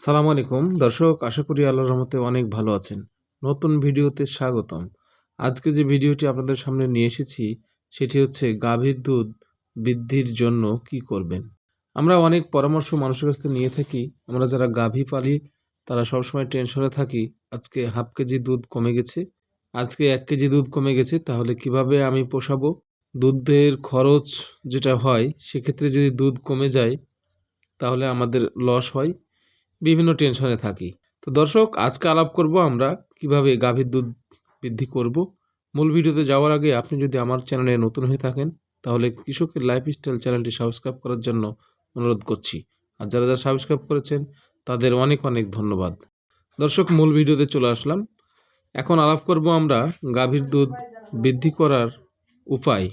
সালাম আলাইকুম। দর্শক, আশা করি আল্লাহ রহমতে অনেক ভালো আছেন। নতুন ভিডিওতে স্বাগতম। আজকে যে ভিডিওটি আপনাদের সামনে নিয়ে এসেছি, সেটি হচ্ছে গাভীর দুধ বৃদ্ধির জন্য কি করবেন? আমরা অনেক পরামর্শ মানুষের কাছ থেকে নিয়ে থাকি। আমরা যারা গাভী পালি, তারা সবসময় টেনশনে থাকি, আজকে হাফ কেজি দুধ কমে গেছে। আজকে এক কেজি দুধ কমে গেছে, তাহলে কীভাবে আমি পোষাবো? দুধের খরচ যেটা হয়, সেক্ষেত্রে যদি দুধ কমে যায়, তাহলে আমাদের লস হয়। বিভিন্ন টেনশনে থাকি। তো দর্শক, আজকে আলাপ করব আমরা কীভাবে গাভীর দুধ বৃদ্ধি করব। মূল ভিডিওতে যাওয়ার আগে আপনি যদি আমার চ্যানেলে নতুন হয়ে থাকেন, তাহলে কৃষকের লাইফস্টাইল চ্যানেলটি সাবস্ক্রাইব করার জন্য অনুরোধ করছি। আর যারা যারা সাবস্ক্রাইব করেছেন, তাদের অনেক অনেক ধন্যবাদ। দর্শক, মূল ভিডিওতে চলে আসলাম। এখন আলাপ করব আমরা গাভীর দুধ বৃদ্ধি করার উপায়।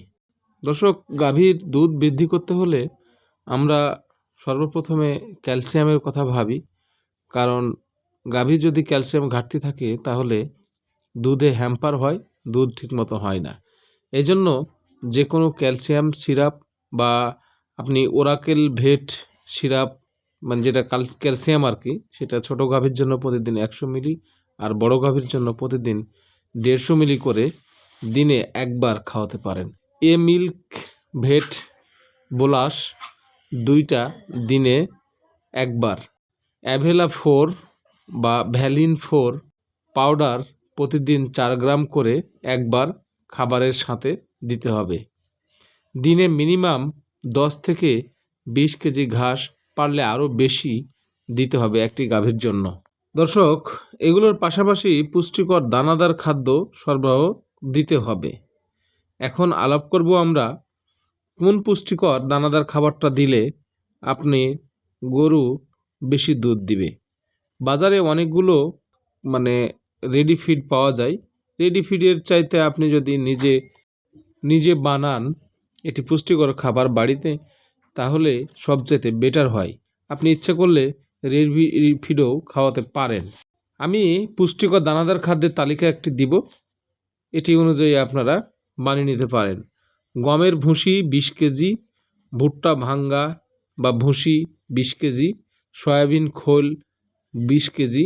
দর্শক, গাভীর দুধ বৃদ্ধি করতে হলে আমরা সর্বপ্রথমে ক্যালসিয়ামের কথা ভাবি। কারণ গাভীর যদি ক্যালসিয়াম ঘাটতি থাকে, তাহলে দুধে হ্যাম্পার হয়, দুধ ঠিকমতো হয় না। এই জন্য যে কোনো ক্যালসিয়াম সিরাপ বা আপনি ওরাকেল ভেট সিরাপ মানে যেটা কাল, ক্যালসিয়াম আর কি, সেটা ছোটো গাভীর জন্য প্রতিদিন একশো মিলি আর বড় গাভীর জন্য প্রতিদিন দেড়শো মিলি করে দিনে একবার খাওয়াতে পারেন। এ মিল্ক ভেট বোলাস দুইটা দিনে একবার। অ্যাভেলা ফোর বা ভ্যালিন ফোর পাউডার প্রতিদিন চার গ্রাম করে একবার খাবারের সাথে দিতে হবে। দিনে মিনিমাম দশ থেকে বিশ কেজি ঘাস পারলে আরও বেশি দিতে হবে একটি গাভীর জন্য। দর্শক, এগুলোর পাশাপাশি পুষ্টিকর দানাদার খাদ্য সরবরাহ দিতে হবে। এখন আলাপ করব আমরা কোন পুষ্টিকর দানাদার খাবারটা দিলে আপনি গরু বেশি দুধ দিবে। বাজারে অনেকগুলো মানে রেডি ফিড পাওয়া যায়। রেডি ফিডের চাইতে আপনি যদি নিজে নিজে বানান এটি পুষ্টিকর খাবার বাড়িতে, তাহলে সবচেয়ে বেটার হয়। আপনি ইচ্ছে করলে রেডি ফিডও খাওয়াতে পারেন। আমি পুষ্টিকর দানাদার খাদ্যের তালিকা একটি দিব। এটি অনুযায়ী আপনারা বানিয়ে নিতে পারেন। গমের ভুসি বিশ কেজি, ভুট্টা ভাঙ্গা বা ভুসি বিশ কেজি সয়াবিন খোল বিশ কেজি।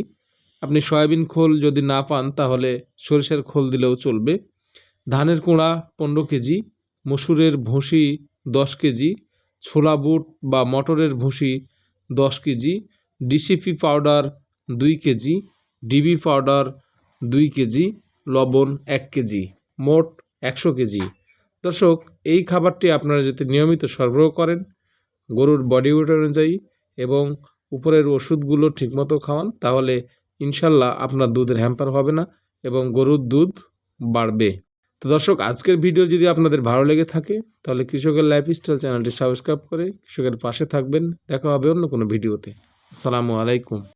আপনি সয়াবিন খোল যদি না পান, তাহলে সরিষার খোল দিলেও চলবে। ধানের কোঁড়া পনেরো কেজি, মসুরের ভুসি দশ কেজি, ছোলা বুট বা মটরের ভুসি দশ কেজি, ডিসিপি পাউডার দুই কেজি, ডিবি পাউডার দুই কেজি, লবণ এক কেজি, মোট একশো কেজি। দর্শক, এই খাবারটি আপনারা যদি নিয়মিত সরবরাহ করেন, গরুর বডি ওয়েট অনুযায়ী এবং উপরের ওষুধগুলো ঠিকমতো খাওয়ান, তাহলে ইনশাল্লাহ আপনার দুধের হ্যাম্পার হবে না এবং গরুর দুধ বাড়বে। তো দর্শক, আজকের ভিডিও যদি আপনাদের ভালো লেগে থাকে, তাহলে কৃষকের লাইফস্টাইল চ্যানেলটি সাবস্ক্রাইব করে কৃষকের পাশে থাকবেন। দেখা হবে অন্য কোনো ভিডিওতে। আসসালামু আলাইকুম।